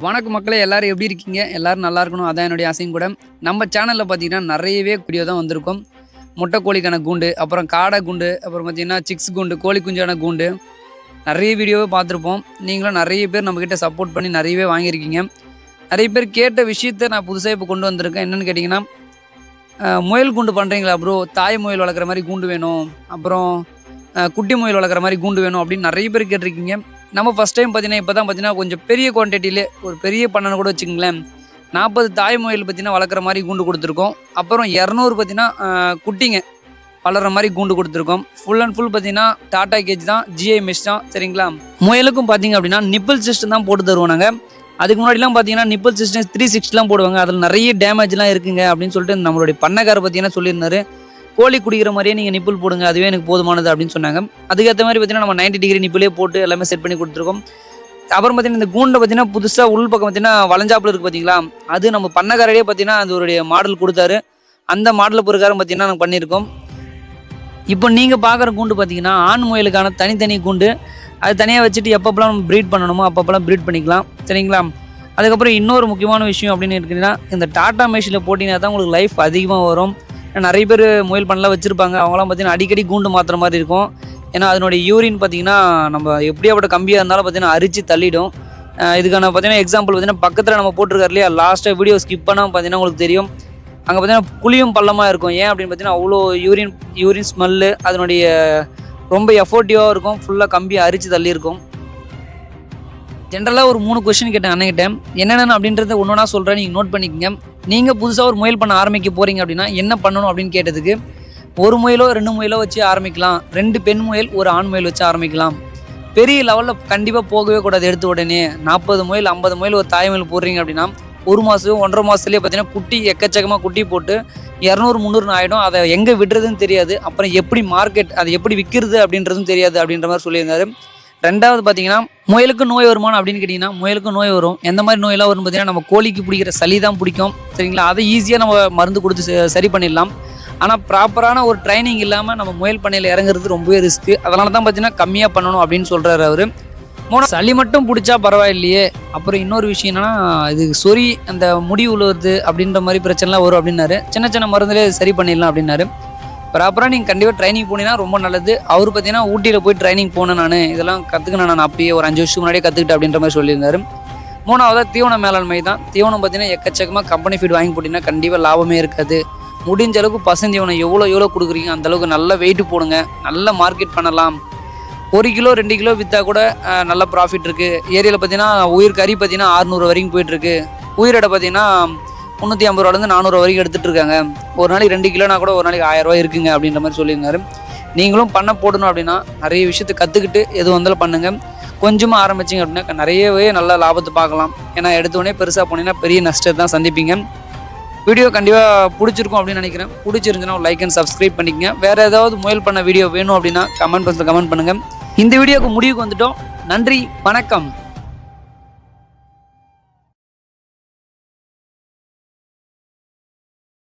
வணக்கம் மக்களே எல்லாரும் எப்படி இருக்கீங்க? எல்லாரும் நல்லா இருக்கணும். அதான் என்னுடைய ஆசையும் கூட நம்ம சேனலில் பார்த்தீங்கன்னா நிறையவே வீடியோ தான் வந்திருக்கும். முட்டை கோழிக்கான கூண்டு அப்புறம் காடை கூண்டு அப்புறம் பார்த்தீங்கன்னா சிக்ஸ் கூண்டு கோழி குஞ்சான கூண்டு. நிறைய வீடியோவே பார்த்துருப்போம். நீங்களும் நிறைய பேர் நம்மக்கிட்ட சப்போர்ட் பண்ணி நிறையவே வாங்கியிருக்கீங்க. நிறைய பேர் கேட்ட விஷயத்த நான் புதுசாக இப்போ கொண்டு வந்திருக்கேன். என்னென்னு கேட்டிங்கன்னா முயல் கூண்டு பண்ணுறீங்களா ப்ரோ தாய் முயல் வளர்க்குற மாதிரி கூண்டு வேணும். அப்புறம் குட்டி முயல் வளர்க்குற மாதிரி கூண்டு வேணும் அப்படின்னு நிறைய பேர் கேட்டிருக்கீங்க. நம்ம ஃபஸ்ட் டைம் பார்த்தீங்கன்னா இப்போ தான் பார்த்தீங்கன்னா கொஞ்சம் பெரிய குவான்டிட்டியிலே ஒரு பெரிய பண்ணனு கூட வச்சுங்களேன் நாற்பது தாய் முயல் பார்த்தீங்கன்னா வளர்க்குற மாதிரி கூண்டு கொடுத்துருக்கோம். அப்புறம் இரநூறு பார்த்தீங்கன்னா குட்டிங்க வளர்கிற மாதிரி கூண்டு கொடுத்துருக்கோம். ஃபுல் அண்ட் ஃபுல் பார்த்தீங்கன்னா டாடா கேஜ் தான் ஜிஐ மெஷ் தான் சரிங்களா? முயலுக்கும் பார்த்தீங்க அப்படின்னா நிப்பிள் சிஸ்டம் தான் போட்டு தருவோம் நாங்கள் அதுக்கு முன்னாடிலாம் பார்த்தீங்கன்னா நிப்பிள் சிஸ்டம் த்ரீ சிக்ஸ்டிலாம் போடுவாங்க. அதில் நிறைய டேமேஜ்லாம் இருக்குங்க அப்படின்னு சொல்லிட்டு நம்மளுடைய பண்ணக்கார பார்த்தீங்கன்னா சொல்லியிருந்தாரு. கோழி குடிக்கிற மாதிரியே நீங்கள் நிப்பிள் போடுங்க. அதுவே எனக்கு போதுமானது அப்படின்னு சொன்னாங்க. அதுக்கேற்ற மாதிரி பார்த்தீங்கன்னா நம்ம 90 டிகிரி நிப்பிளே போட்டு எல்லாமே செட் பண்ணி கொடுத்துருக்கோம். அப்புறம் பார்த்தீங்கன்னா இந்த கூண்டை பார்த்தீங்கன்னா புதுசாக உள் பக்கம் பார்த்தீங்கன்னா வளைஞ்சாப்பில் இருக்குது பார்த்தீங்களா அது நம்ம பண்ணக்காரரே பார்த்தீங்கன்னா அது மாடல் கொடுத்தாரு. அந்த மாடல் பிரகாரம் பார்த்தீங்கன்னா நாங்கள் பண்ணியிருக்கோம். இப்போ நீங்கள் பார்க்குற கூண்டு பார்த்தீங்கன்னா ஆண் முயலுக்கான தனித்தனி கூண்டு. அது தனியாக வச்சுட்டு எப்பப்பெல்லாம் நம்ம ப்ரீட் பண்ணணுமோ அப்பப்பெல்லாம் ப்ரீட் பண்ணிக்கலாம். சரிங்களா? அதுக்கப்புறம் இன்னொரு முக்கியமான விஷயம் அப்படின்னு இருக்குன்னா இந்த டாட்டா மேஷில் போட்டிங்கன்னா தான் உங்களுக்கு லைஃப் அதிகமாக வரும். நிறைய பேர் முயல் பண்ணலாம் வச்சுருப்பாங்க. அவங்களாம் பார்த்தீங்கன்னா அடிக்கடி கூண்டு மாற்றுற மாதிரி இருக்கும். ஏன்னா அதனுடைய யூரின் பார்த்தீங்கன்னா நம்ம எப்படியாப்பட்ட கம்பியாக இருந்தாலும் பார்த்தீங்கன்னா அரிச்சு தள்ளிடும். இதுக்கான பார்த்தீங்கன்னா எக்ஸாம்பிள் பார்த்தீங்கன்னா பக்கத்தில் நம்ம போட்டிருக்காரு இல்லையா? லாஸ்ட்டாக வீடியோ ஸ்கிப் பண்ணால் பார்த்தீங்கன்னா உங்களுக்கு தெரியும். அங்கே பார்த்தீங்கன்னா குழியும் பள்ளமாக இருக்கும். ஏன் அப்படின்னு பார்த்தீங்கன்னா அவ்வளோ யூரின் யூரின் ஸ்மெல்லு அதனுடைய ரொம்ப எஃபோர்ட்டிவாக இருக்கும். ஃபுல்லாக கம்பி அரிச்சு தள்ளியிருக்கும். ஜென்ரலாக ஒரு மூணு கொஸ்டின் கேட்டேன் அண்ணன்கிட்ட என்னென்ன அப்படின்றத ஒன்று ஒன்றா சொல்கிறேன் நீங்கள் நோட் பண்ணிக்கங்க. நீங்கள் புதுசாக ஒரு முயல் பண்ண ஆரம்பிக்க போகிறீங்க அப்படின்னா என்ன பண்ணணும் அப்படின்னு கேட்டதுக்கு ஒரு முயலோ ரெண்டு முயலோ வச்சு ஆரம்பிக்கலாம். ரெண்டு பெண் முயல் ஒரு ஆண் முயல் வச்சு ஆரம்பிக்கலாம். பெரிய லெவலில் கண்டிப்பாக போகவே கூடாது எடுத்த உடனே. நாற்பது முயல் ஐம்பது முயல் ஒரு தாய் முயல் போடுறீங்க அப்படின்னா ஒரு மாதம் ஒன்றரை மாதத்துலேயே பார்த்தீங்கன்னா குட்டி எக்கச்சக்கமாக குட்டி போட்டு இரநூறு முந்நூறுன்னு ஆகிடும் அதை எங்கே விடுறதுன்னு தெரியாது. அப்புறம் எப்படி மார்க்கெட் அதை எப்படி விற்கிறது அப்படின்றதும் தெரியாது அப்படின்ற மாதிரி சொல்லியிருந்தாரு. ரெண்டாவது பார்த்தீங்கன்னா முயலுக்கு நோய் வருமானம் அப்படின்னு கேட்டிங்கன்னா முயலுக்கு நோய் வரும். எந்த மாதிரி நோயெல்லாம் வரும் பார்த்தீங்கன்னா நம்ம கோழிக்கு பிடிக்கிற சளி தான் பிடிக்கும். சரிங்களா? அதை ஈஸியாக நம்ம மருந்து கொடுத்து சரி பண்ணிடலாம். ஆனால் ப்ராப்பரான ஒரு ட்ரைனிங் இல்லாமல் நம்ம முயல் பண்ணையில் இறங்குறது ரொம்பவே ரிஸ்க்கு அதனால தான் பார்த்தீங்கன்னா கம்மியாக பண்ணணும் அப்படின்னு சொல்கிறாரு அவர். மூணு சளி மட்டும் பிடிச்சா பரவாயில்லையே. அப்புறம் இன்னொரு விஷயம் என்னன்னா இது சொறி அந்த முடி உழுவுறது அப்படின்ற மாதிரி பிரச்சனைலாம் வரும் அப்படின்னாரு. சின்ன சின்ன மருந்துலேயே சரி பண்ணிடலாம் அப்படின்னாரு. ப்ராப்பராக நீங்கள் கண்டிப்பாக ட்ரைனிங் போனீங்கன்னா ரொம்ப நல்லது. அவர் பார்த்தீங்கன்னா ஊட்டியில் போய் ட்ரைனிங் போனேன் நான். இதெல்லாம் கற்றுக்கினேன் நான். அப்பயே ஒரு அஞ்சு வருஷம் முன்னாடியே கற்றுக்கிட்டேன் அப்படின்ற மாதிரி சொல்லியிருந்தாரு. மூணாவதாக தீவன மேலாண்மை தான் தீவனம் பார்த்தீங்கன்னா எக்கச்சக்கமாக கம்பெனி ஃபீட் வாங்கி போட்டிங்கன்னா கண்டிப்பாக லாபமே இருக்காது. முடிஞ்ச அளவுக்கு பசந்தீவனம் எவ்வளோ எவ்வளோ கொடுக்குறீங்க? அந்த அளவுக்கு நல்ல வெயிட்டு போடுங்க. நல்ல மார்க்கெட் பண்ணலாம். ஒரு கிலோ ரெண்டு கிலோ விற்றா கூட நல்ல ப்ராஃபிட் இருக்குது ஏரியாவில் பார்த்தீங்கன்னா உயிர் கறி பார்த்தீங்கன்னா ஆறுநூறு வரைக்கும் போயிட்டுருக்கு உயிரிடை பார்த்தீங்கன்னா முந்நூற்றி ஐம்பது ரூபாலேருந்து நானூறு வரைக்கும் எடுத்துகிட்டு இருக்காங்க ஒரு நாளைக்கு ரெண்டு கிலோனா கூட ஒரு நாளைக்கு ஆயிரம் ரூபாய் இருக்குங்க அப்படின்ற மாதிரி சொல்லியிருந்தாரு. நீங்களும் பண்ண போடணும் அப்படின்னா நிறைய விஷயத்தை கற்றுக்கிட்டு எது வந்தாலும் பண்ணுங்கள் கொஞ்சமாக ஆரம்பிச்சிங்க அப்படின்னா நிறையவே நல்ல லாபத்தை பார்க்கலாம். ஏன்னா எடுத்தோடனே பெருசாக போனீங்கன்னா பெரிய நஷ்டத்தை தான் சந்திப்பீங்க. வீடியோ கண்டிப்பாக பிடிச்சிருக்கும் அப்படின்னு நினைக்கிறேன். பிடிச்சிருந்துச்சுன்னா லைக் அண்ட் சப்ஸ்கிரைப் பண்ணிக்கங்க. வேறு ஏதாவது முயல் பண்ண வீடியோ வேணும் அப்படின்னா கமெண்ட் பாக்ஸில் கமெண்ட் பண்ணுங்கள் இந்த வீடியோக்கு முடிவுக்கு வந்துட்டோம். நன்றி வணக்கம்.